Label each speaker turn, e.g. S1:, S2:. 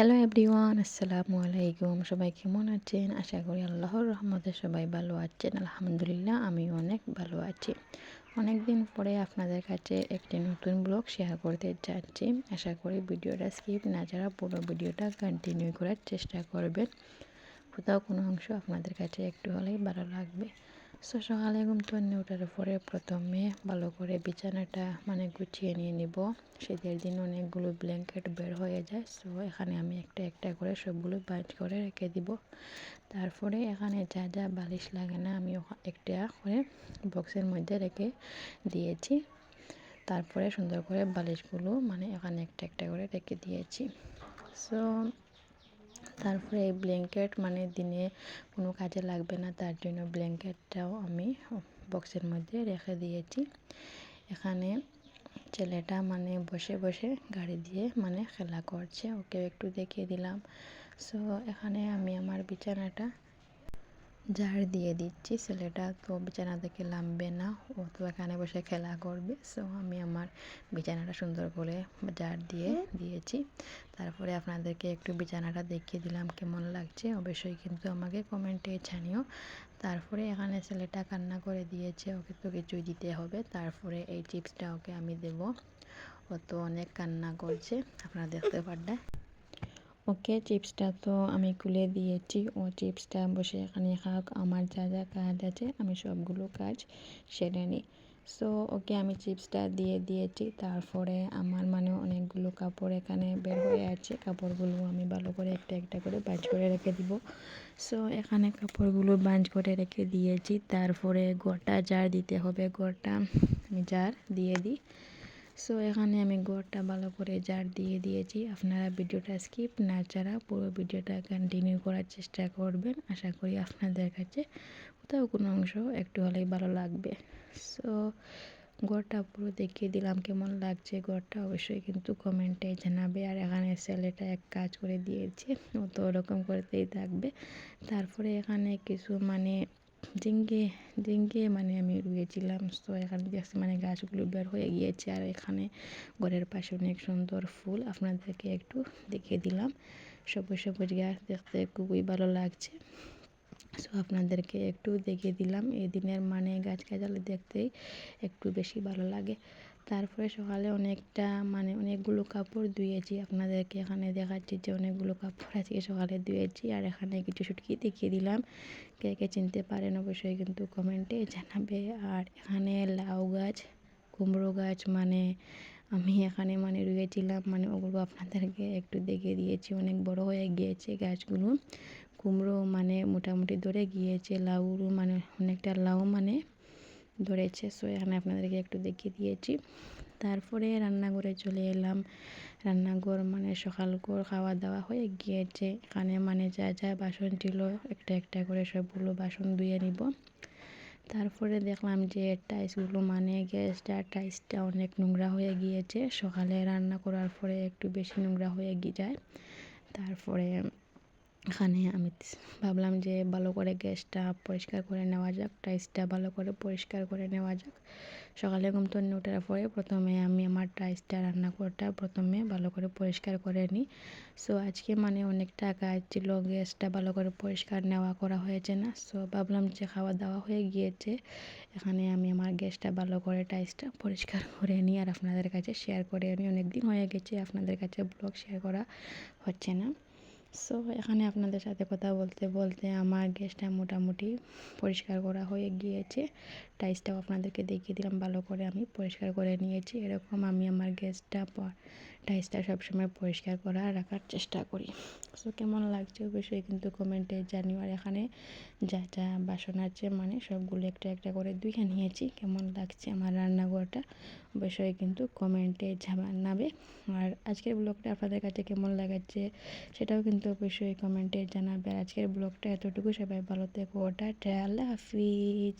S1: Hello everyone, আসসালামু আলাইকুম। সবাই কেমন আছেন? আশা করি আল্লাহর রহমতে সবাই ভালো আছেন। আলহামদুলিল্লাহ আমি অনেক ভালো আছি। অনেক দিন পরে আপনাদের কাছে একটি নতুন ব্লগ শেয়ার করতে যাচ্ছি। আশা করি ভিডিওটা স্কিপ না যারা পুরো ভিডিওটা কন্টিনিউ করার চেষ্টা করবেন। কোথাও কোনো অংশ আপনাদের কাছে একটু হলেই ভালো লাগবে। সো সকালে ঘুম থেকে ওঠার পরে প্রথমে ভালো করে বিছানাটা মানে গুছিয়ে নিয়ে নিব। শীতের দিন অনেকগুলো ব্ল্যাঙ্কেট বের হয়ে যায়, সো এখানে আমি একটা একটা করে সবগুলো বাইট করে রেখে দিব। তারপরে এখানে যা যা বালিশ লাগে না, আমি একটা করে বক্সের মধ্যে রেখে দিয়েছি। তারপরে সুন্দর করে বালিশগুলো মানে এখানে একটা একটা করে রেখে দিয়েছি। সো তারপরে এই ব্ল্যাঙ্কেট মানে দিনে কোনো কাজে লাগবে না, তার জন্য ব্ল্যাঙ্কেটটাও আমি বক্সের মধ্যে রেখে দিয়েছি। এখানে ছেলেটা মানে বসে বসে গাড়ি দিয়ে মানে খেলা করছে ওকে একটু দেখিয়ে দিলাম। সো এখানে আমি আমার বিছানাটা ঝাড় দিয়ে দিচ্ছি ছেলেটা তো বিছানা থেকে নামবে না ও তো এখানে বসে খেলা করবে। সো আমি আমার বিছানাটা সুন্দর করে ঝাড় দিয়ে দিয়েছি। তারপরে আপনাদেরকে একটু বিছানাটা দেখিয়ে দিলাম কেমন লাগছে। অবশ্যই কিন্তু আমাকে কমেন্টে জানিও। তারপরে এখানে ছেলেটা কান্না করে দিয়েছে ওকে তো কিছুই দিতে হবে। তারপরে এই চিপসটা ওকে আমি দেব। ও তো অনেক কান্না করছে আপনারা দেখতে পারলে ওকে চিপসটা তো আমি খুলে দিয়েছি। ও চিপসটা বসে এখানে খাক। আমার যা যা কাজ আছে, আমি সবগুলো কাজ সেরে নিই। সো ওকে আমি চিপসটা দিয়ে দিয়েছি। তারপরে আমার মানে অনেকগুলো কাপড় এখানে বের হয়ে আছে। কাপড়গুলো আমি ভালো করে একটা একটা করে বাজ করে রেখে দিব। সো এখানে কাপড়গুলো বাঞ্চ করে রেখে দিয়েছি। তারপরে গোটা জার দিতে হবে। গোটা আমি জার দিয়ে দিই। সো এখানে আমি গোড়টা ভালো করে জার দিয়ে দিয়েছি। আপনারা ভিডিওটা স্কিপ না ছাড়া পুরো ভিডিওটা কন্টিনিউ করার চেষ্টা করবেন। আশা করি আপনাদের কাছে কোথাও কোনো অংশ একটু হলেই ভালো লাগবে। সো গড়টা পুরো দেখিয়ে দিলাম কেমন লাগছে গড়টা। অবশ্যই কিন্তু কমেন্টে জানাবে। আর এখানে ছেলেটা এক কাজ করে দিয়েছে। ও তো ওরকম করতেই থাকবে। তারপরে এখানে কিছু মানে জিঙ্গে জিঙ্গে মানে আমি রুয়েছিলাম তো এখানে দেখছি মানে গাছগুলো বের হয়ে গিয়েছে আর এখানে ঘরের পাশে অনেক সুন্দর ফুল। আপনাদেরকে একটু দেখিয়ে দিলাম। সবুজ সবুজ গাছ দেখতে খুবই ভালো লাগছে। সো আপনাদেরকে একটু দেখিয়ে দিলাম। এই দিনের মানে গাছ গাছালি দেখতেই একটু বেশি ভালো লাগে। তারপরে সকালে অনেকটা মানে অনেকগুলো কাপড় ধুয়েছি। আপনাদেরকে এখানে দেখাচ্ছি যে অনেকগুলো কাপড় আজকে সকালে ধুয়েছি। আর এখানে কিছু সুটকি দেখিয়ে দিলাম। কে কে চিনতে পারেন অবশ্যই কিন্তু কমেন্টে জানাবে। আর এখানে লাউ গাছ, কুমড়ো গাছ মানে আমি এখানে মানে রুয়েছিলাম মানে ওগুলো আপনাদেরকে একটু দেখিয়ে দিয়েছি। অনেক বড় হয়ে গিয়েছে গাছগুলো। কুমড়ো মানে মোটামুটি ধরে গিয়েছে। লাউরও মানে অনেকটা লাউ মানে ধরেছে সো এখানে আপনাদেরকে একটু দেখিয়ে দিয়েছি। তারপরে রান্নাঘরে চলে এলাম। রান্নাঘর মানে সকাল করে খাওয়া দাওয়া হয়ে গিয়েছে। এখানে মানে যা যা বাসন ছিল, একটা একটা করে সবগুলো বাসন ধুয়ে নিব। তারপরে দেখলাম যে টাইসগুলো মানে গ্যাসটা টাইসটা অনেক নোংরা হয়ে গিয়েছে। সকালে রান্না করার পরে একটু বেশি নোংরা হয়ে গিয়ে যায়। তারপরে এখানে আমি ভাবলাম যে ভালো করে গ্যাসটা পরিষ্কার করে নেওয়া যাক টাইসটা ভালো করে পরিষ্কার করে নেওয়া যাক। সকালে ঘুম থেকে ওঠার পরে প্রথমে আমি আমার টাইসটা রান্নাঘরটা প্রথমে ভালো করে পরিষ্কার করে নিই। সো আজকে মানে অনেকটা কাজ ছিল, গ্যাসটা ভালো করে পরিষ্কার নেওয়া করা হয়েছে না। সো ভাবলাম যে খাওয়া দাওয়া হয়ে গিয়েছে, এখানে আমি আমার গ্যাসটা ভালো করে টাইসটা পরিষ্কার করে নিই। আর আপনাদের কাছে শেয়ার করে নিই অনেক দিন হয়ে গেছে, আপনাদের কাছে ব্লগ শেয়ার করা হচ্ছে না। সো এখানে আপনাদের সাথে কথা বলতে বলতে আমার গ্যাসটা মোটামুটি পরিষ্কার করা হয়ে গিয়েছে। টাইসটাও আপনাদেরকে দেখিয়ে দিলাম, ভালো করে আমি পরিষ্কার করে নিয়েছি। এরকম আমি আমার গ্যাসটা টাইসটা সবসময় পরিষ্কার করা রাখার চেষ্টা করি। সো কেমন লাগছে অবশ্যই কিন্তু কমেন্টে জানিও। আর এখানে যা যা বাসন আছে মানে সবগুলো একটা একটা করে ধুয়ে নিয়েছি। কেমন লাগছে আমার রান্নাঘরটা অবশ্যই কিন্তু কমেন্টে জানাবে। আর আজকের ব্লগটা আপনাদের কাছে কেমন লাগাচ্ছে সেটাও কিন্তু অবশ্যই কমেন্টে জানাবে। আর আজকের ব্লগটা এতটুকু। সবাই ভালো থেকো। ওটা আল্লাহ হাফিজ।